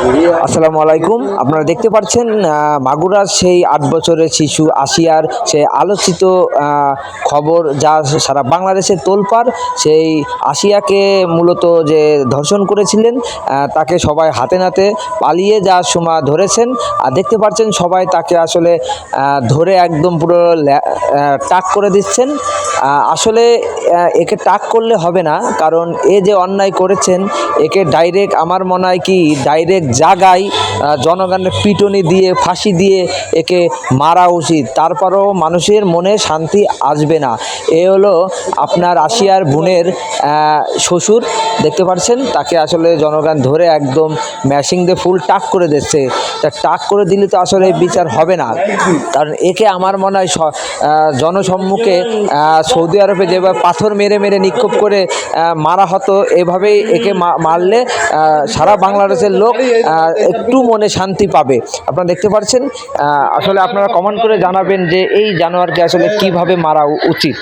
আসসালামু আলাইকুম। আপনারা দেখতে পাচ্ছেন মাগুরার সেই আট বছরের শিশু আসিয়ার সেই আলোচিত খবর যা সারা বাংলাদেশে তোলপাড়। সেই আসিয়াকে মূলত যে ধর্ষণ করেছিলেন তাকে সবাই হাতে নাতে পালিয়ে যাওয়ার সময় ধরেছেন। আর দেখতে পাচ্ছেন, সবাই তাকে আসলে ধরে একদম পুরো টাক করে দিচ্ছেন। আসলে একে টাক করলে হবে না, কারণ এ যে অন্যায় করেছেন একে ডাইরেক্ট আমার মনে হয় কি ডাইরেক্ট জাগায় জনগণের পিটনি দিয়ে, ফাঁসি দিয়ে একে মারা উচিত। তারপরেও মানুষের মনে শান্তি আসবে না। এ হলো আপনার আসিয়ার বোনের শ্বশুর, দেখতে পাচ্ছেন তাকে আসলে জনগণ ধরে একদম ম্যাশিং দিয়ে ফুল টাক করে দিচ্ছে। তা টাক করে দিলে তো আসলে বিচার হবে না। কারণ একে আমার মনে হয় জনসম্মুখে সৌদি আরবে যেভাবে পাথর মেরে মেরে নিক্ষেপ করে মারা হতো, এভাবেই একে মা- মারলে সারা বাংলাদেশের লোক একটু মনে শান্তি পাবে। আপনারা দেখতে পাচ্ছেন আসলে আপনারা কমেন্ট করে জানাবেন যে এই জানোয়ারকে আসলে কীভাবে মারা উচিত।